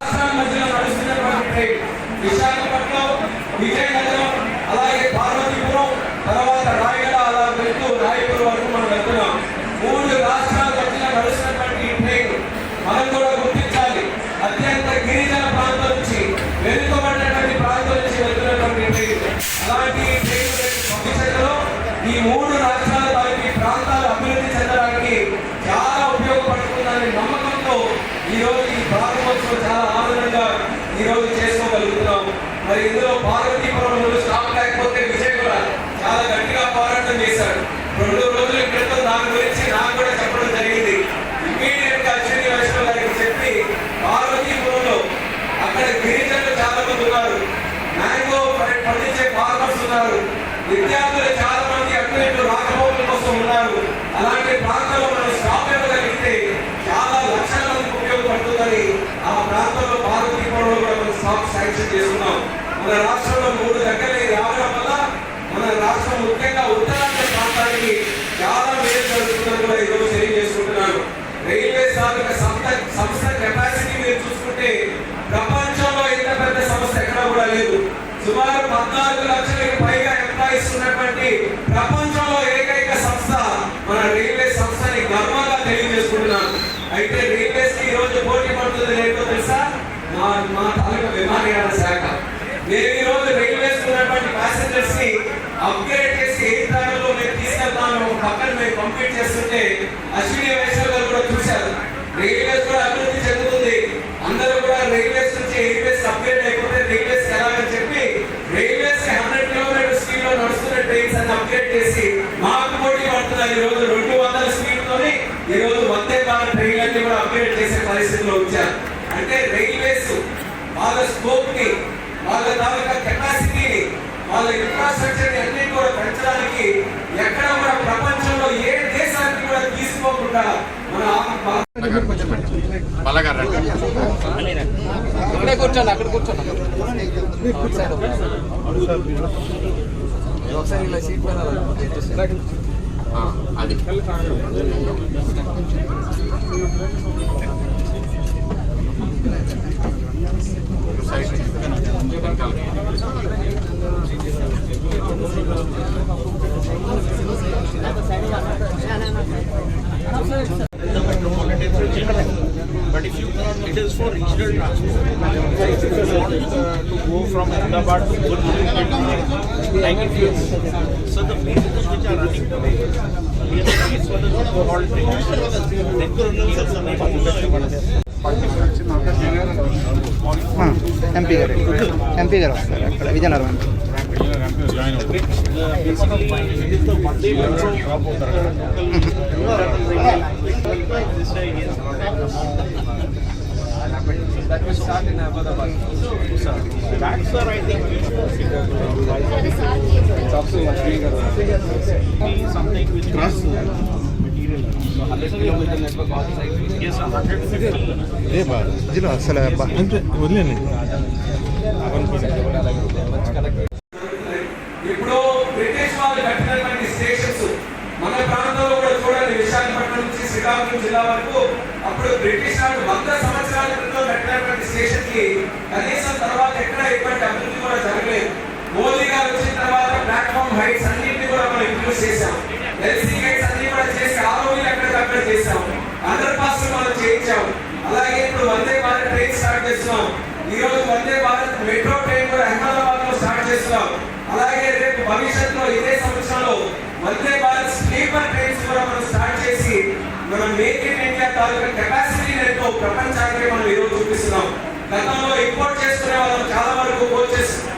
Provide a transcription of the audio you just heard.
రాష్ట్రాల మధ్యలో నడుస్తున్నటువంటి ట్రైన్ విశాఖపట్నం విజయనగరం అలాగే పార్వతీపురం తర్వాత రాయగడ అలా వెళ్తూ రాయపూర్ వరకు మనం వెళ్తున్నాం మూడు రాష్ట్రాల మధ్యలో నడుస్తున్నటువంటి ఈ ట్రైన్ మనం కూడా గుర్తించాలి అత్యంత గిరిజన ప్రాంతం నుంచి వెనుకబడినటువంటి ప్రాంతం నుంచి వెళ్తున్నటువంటి ట్రైన్ అలాంటి ఈ ఈ మూడు రాష్ట్రాలు తాలూకు ప్రాంతాలు అభివృద్ధి చెందడానికి చాలా ఉపయోగపడుతుందనే నమ్మకంతో ఈ రోజు ఈ ప్రారంభోత్సవం చాలా ఆనందంగా ఈ రోజు చేసుకోగలుగుతున్నాం మరి ఇందులో పార్వతీపురం ప్రాంతంలో మనం స్టాప్ ఇవ్వగలిగితే చాలా లక్షల మందికి ఉపయోగపడుతుందని ఆ ప్రాంతంలో పార్వతీపురంలో కూడా మనం స్టాప్ శాంక్షన్ చేసుకున్నాం. మన రాష్ట్రంలో మూడు దగ్గర రావడం వల్ల మన రాష్ట్రం ముఖ్యంగా ఉత్తరాంధ్ర ప్రాంతానికి చాలా మేలు జరుగుతుందని కూడా ఈరోజు తెలియజేసుకుంటున్నాను. రైల్వే సాధక సంస్థ సంస్థ కెపాసిటీ మీరు చూసుకుంటే ప్రపంచంలో ఇంత పెద్ద సంస్థ ఎక్కడా కూడా లేదు. సుమారు పద్నాలుగు లక్షలకి పైగా ఎంప్లాయీస్ ఉన్నటువంటి ప్రపంచంలో ఏకైక సంస్థ మన రైల్వే సంస్థని గర్వంగా తెలియజేసుకుంటున్నాను అయితే రైల్వేస్కి ఈ రోజు పోటీ పడుతుంది ఏంటో తెలుసా మా మా తాలూకా విమానయాన శాఖ. నేను ఈ రోజు రైల్వేస్ ఉన్నటువంటి ప్యాసింజర్స్ని అప్గ్రేడ్ చేసి ఏ ట్రావెల్లో నేను తీసుకెళ్తాను ఒక పక్కన మేము కంప్లీట్ చేస్తుంటే అశ్విని వైష్ణవ్ గారు కూడా చూశారు. రైల్వేస్ కూడా అభివృద్ధి చెందుతుంది. అందరూ కూడా రైల్వేస్ నుంచి ఎయిర్వేస్ అప్గ్రేడ్ అయిపోతే రైల్వేస్ ఎలాగని చెప్పి రైల్వేస్ హండ్రెడ్ కిలోమీటర్ స్పీడ్లో నడుస్తున్న ట్రైన్స్ అన్ని అప్గ్రేడ్ చేసి మాకు పోటీ పడుతున్నారు. ఈ రోజు రెండు వందల స్పీడ్ తోని ఈ రోజు వందే భారత్ ట్రైన్ అన్ని కూడా అప్గ్రేడ్ చేసే పరిస్థితిలో వచ్చారు అంటే రైల్వేస్ వాళ్ళ స్కోప్ని వాళ్ళ తాలూకా కెపాసిటీని వాళ్ళ ఇన్ఫ్రాస్ట్రక్చర్ అన్ని కూడా పెంచడానికి ఎక్కడ కూడా ప్రపంచంలో ఏ దేశానికి కూడా తీసుకోకుండా మన ఇక్కడే కూర్చోండి అక్కడ కూర్చోండి. ఒకసారి ఇలా సీట్ పైన అది. But if you, it is for regional transport. If you want uh, to go from Ahmedabad to Gurgaon, like if you, so the vehicles which are running today, we have trains for the short trains. Then Gurgaon is something. MP గారు MP గారు వస్తారు అక్కడ Vizianagaram Basically, it is the one day metro drop This way is That will start in Ahmedabad. That's where I think we should Talk to Ashwini garu. be something which cross material. So 100 kilometer network all sides. Yes, 150. ఏ బా ఇదిలో అసలు ఇప్పుడు British వాళ్ళు కట్టినటువంటి stations మన ప్రాంతంలో కూడా చూడండి విశాఖపట్నం నుంచి శ్రీకాకుళం జిల్లా వరకు అప్పుడు బ్రిటిష్ నాడు వంద సంవత్సరాల క్రితం కట్టినటువంటి స్టేషన్కి కనీసం తర్వాత ఎక్కడ ఎటువంటి అభివృద్ధి కూడా జరగలేదు. మోదీ గారు వచ్చిన తర్వాత ప్లాట్ఫామ్ హైట్స్ అన్నింటినీ కూడా మనం ఇంప్రూవ్ చేశాం. ఎల్సీ గేట్స్ అన్ని కూడా చేసి ఆరోగ్యం ఎక్కడికక్కడ చేసాం అండర్ పాస్ మనం చేయించాం. అలాగే ఇప్పుడు వందే భారత్ ట్రైన్ స్టార్ట్ చేస్తున్నాం. ఈ రోజు వందే భారత్ మెట్రో ట్రైన్ కూడా అహ్మదాబాద్లో స్టార్ట్ చేస్తున్నాం. అలాగే రేపు భవిష్యత్తులో ఇదే సంవత్సరంలో వందే భారత్ స్లీపర్ ట్రైన్స్ కూడా మనం మనం మేక్ ఇండియా తాలూకా కెపాసిటీ ఎంతో ప్రపంచానికి మనం ఈరోజు చూపిస్తున్నాం. గతంలో ఇంపోర్ట్ చేసుకునే వాళ్ళు చాలా వరకు పోర్ట్ అప్గ్రేడెడ్